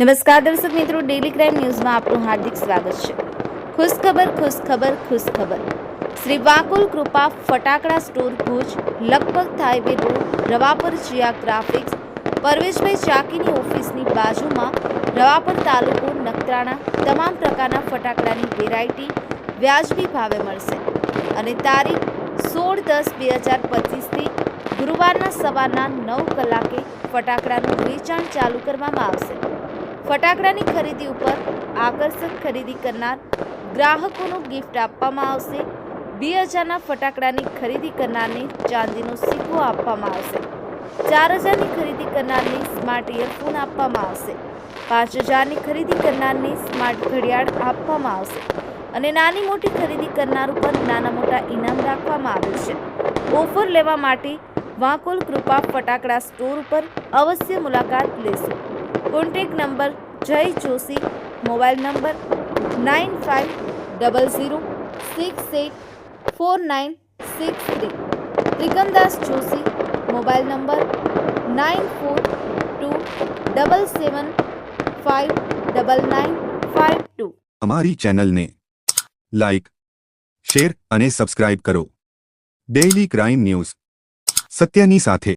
નમસ્કાર દર્શક મિત્રો ડેલી ક્રાઇમ ન્યૂઝમાં આપનું હાર્દિક સ્વાગત છે. ખુશખબર ખુશખબર ખુશખબર. શ્રી વાકુલ કૃપા ફટાકડા સ્ટોર ભુજ લગભગ highway road, Ravapar Jiya graphics, Parveshbhai ચાકીની ઓફિસની બાજુમાં રવાપર તાલુકો, નખત્રાણા, તમામ પ્રકારના ફટાકડાની વેરાયટી વ્યાજબી ભાવે મળશે. અને તારીખ સોળ દસ બે હજાર પચીસથી ગુરુવારના સવારના નવ કલાકે ફટાકડાનું વેચાણ ચાલુ કરવામાં આવશે. ફટાકડાની ખરીદી ઉપર આકર્ષક ખરીદી કરનાર ગ્રાહકોનું ગિફ્ટ આપવામાં આવશે. બે હજારના ફટાકડાની ખરીદી કરનારને ચાંદીનો સિક્કો આપવામાં આવશે. ચાર હજારની ખરીદી કરનારને સ્માર્ટ ઇયરફોન આપવામાં આવશે. પાંચ હજારની ખરીદી કરનારને સ્માર્ટ ઘડિયાળ આપવામાં આવશે. અને નાની મોટી ખરીદી કરનાર ઉપર નાના મોટા ઇનામ રાખવામાં આવે છે. ઓફર લેવા માટે વાંકોલ કૃપા ફટાકડા સ્ટોર ઉપર અવશ્ય મુલાકાત લેશો. Contact number Jay Joshi, mobile number nine five double zero six eight four nine six three. Trikamdas Joshi, mobile number nine four two double seven five double nine five two. અમારી ચેનલને like share અને subscribe કરો. Daily crime news. સત્યની સાથે.